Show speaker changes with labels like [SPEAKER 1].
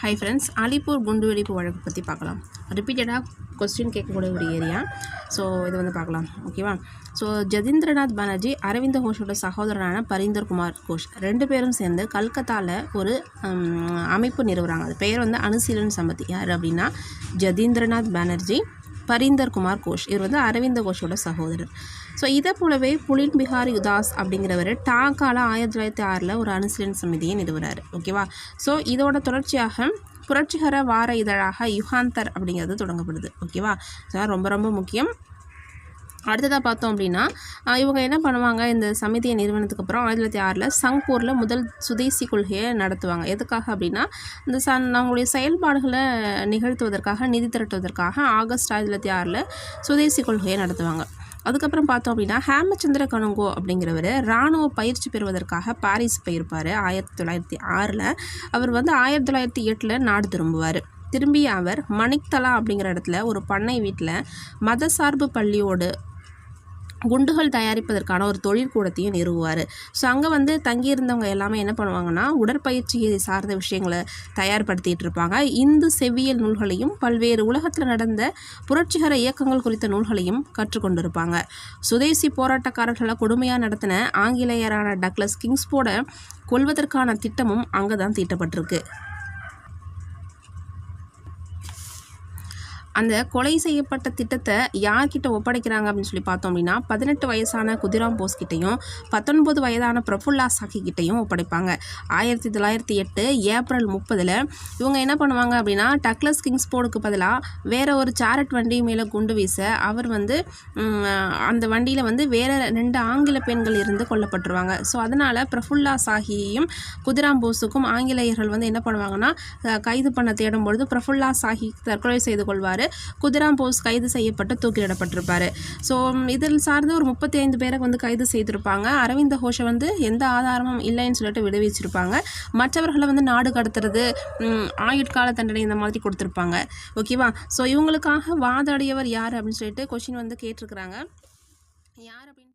[SPEAKER 1] Hi friends Alipur குண்டு வெடிப்பு வழக்கு பற்றி பார்க்கலாம். ரிப்பீட்டடாக கொஸ்டின் கேட்கக்கூடிய ஒரு ஏரியா ஸோ இது வந்து பார்க்கலாம். ஓகேவா ஸோ ஜதீந்திரநாத் பானர்ஜி அரவிந்த கோஷோட சகோதரனான பரீந்தர் குமார் கோஷ் ரெண்டு பேரும் சேர்ந்து கல்கத்தாவில் ஒரு அமைப்பு நிறுவுறாங்க. அது பெயர் வந்து அனுசீலன் சம்மதி யார் அப்படின்னா ஜதீந்திரநாத் பானர்ஜி பரீந்தர் குமார் கோஷ். இவர் வந்து அரவிந்த கோஷோட சகோதரர். ஸோ இதை போலவே புலின் பிஹாரி உதாஸ் அப்படிங்கிறவர் டாக்கால ஆயிரத்தி தொள்ளாயிரத்தி ஆறில் ஒரு அனுசீலன் சமிதியை நிறுவுறாரு. ஓகேவா ஸோ இதோட தொடர்ச்சியாக புரட்சிகர வார இதழாக யுகாந்தர் அப்படிங்கிறது தொடங்கப்படுது. ஓகேவா ஸோ ரொம்ப ரொம்ப முக்கியம். அடுத்ததாக பார்த்தோம் அப்படின்னா இவங்க என்ன பண்ணுவாங்க இந்த சமிதிய நிறுவனத்துக்கு அப்புறம் ஆயிரத்தி தொள்ளாயிரத்தி ஆறில் சங்பூரில் முதல் சுதேசி கொள்கையை நடத்துவாங்க. எதுக்காக அப்படின்னா இந்த சன் அவங்களுடைய செயல்பாடுகளை நிகழ்த்துவதற்காக நிதி திரட்டுவதற்காக ஆகஸ்ட் ஆயிரத்தி தொள்ளாயிரத்தி ஆறில் சுதேசி கொள்கையை நடத்துவாங்க. அதுக்கப்புறம் பார்த்தோம் அப்படின்னா ஹேமச்சந்திர கனுங்கோ அப்படிங்கிறவர் இராணுவ பயிற்சி பெறுவதற்காக பாரிஸ் போயிருப்பார். ஆயிரத்தி தொள்ளாயிரத்தி ஆறில் அவர் வந்து ஆயிரத்தி தொள்ளாயிரத்தி எட்டில் நாடு திரும்புவார். திரும்பிய அவர் மணிக்தலா அப்படிங்கிற இடத்துல ஒரு பண்ணை வீட்டில் மதசார்பு பள்ளியோடு குண்டுகள் தயாரிப்பதற்கான ஒரு தொழிற்கூடத்தையும் நிறுவுவார். ஸோ அங்கே வந்து தங்கியிருந்தவங்க எல்லாமே என்ன பண்ணுவாங்கன்னா உடற்பயிற்சியை சார்ந்த விஷயங்களை தயார்படுத்திகிட்டு இருப்பாங்க. இந்து செவ்வியல் நூல்களையும் பல்வேறு உலகத்தில் நடந்த புரட்சிகர இயக்கங்கள் குறித்த நூல்களையும் கற்றுக்கொண்டிருப்பாங்க. சுதேசி போராட்டக்காரர்களை கொடுமையாக நடத்தின ஆங்கிலேயரான டக்ளஸ் கிங்ஸ்போட கொல்வதற்கான திட்டமும் அங்கே தான் தீட்டப்பட்டிருக்கு. அந்த கொலை செய்யப்பட்ட திட்டத்தை யார்கிட்ட ஒப்படைக்கிறாங்க அப்படின்னு சொல்லி பார்த்தோம் அப்படின்னா பதினெட்டு வயசான குதிராம் போஸ் கிட்டையும் பத்தொன்பது வயதான பிரஃபுல்லா சாக்கி கிட்டையும் ஒப்படைப்பாங்க. ஆயிரத்தி தொள்ளாயிரத்தி எட்டு ஏப்ரல் முப்பதில் இவங்க என்ன பண்ணுவாங்க அப்படின்னா டக்ளஸ் கிங்ஸ்போர்டுக்கு பதிலாக வேற ஒரு சாரட் வண்டி மேலே குண்டு வீச அவர் வந்து அந்த வண்டியில் வந்து வேற ரெண்டு ஆங்கில பெண்கள் இருந்து கொல்லப்பட்டுருவாங்க. ஸோ அதனால் பிரஃபுல்லா சாஹியையும் குதிராம் போஸுக்கும் ஆங்கிலேயர்கள் வந்து என்ன பண்ணுவாங்கன்னா கைது பண்ண தேடும் பொழுது பிரஃபுல்லா சாஹி தற்கொலை செய்து கொள்வார். குதிராம் போஸ் கைது செய்யப்பட்டு தூக்கிலிடப்பட்டிருப்பார். ஸோ இதில் சார்ந்து ஒரு முப்பத்தி ஐந்து பேரை வந்து கைது செய்திருப்பாங்க. அரவிந்த கோஷை வந்து எந்த ஆதாரமும் இல்லைன்னு சொல்லிட்டு விடுவிச்சிருப்பாங்க. மற்றவர்களை வந்து நாடு கடத்துறது ஆயுட்கால தண்டனை இந்த மாதிரி கொடுத்துருப்பாங்க. ஓகேவா? ஸோ இவங்களுக்காக வாதாடியவர் யார் அப்படின்னு சொல்லிட்டு கொஷின் வந்து கேட்டிருக்கிறாங்க. யார் அப்படின்னு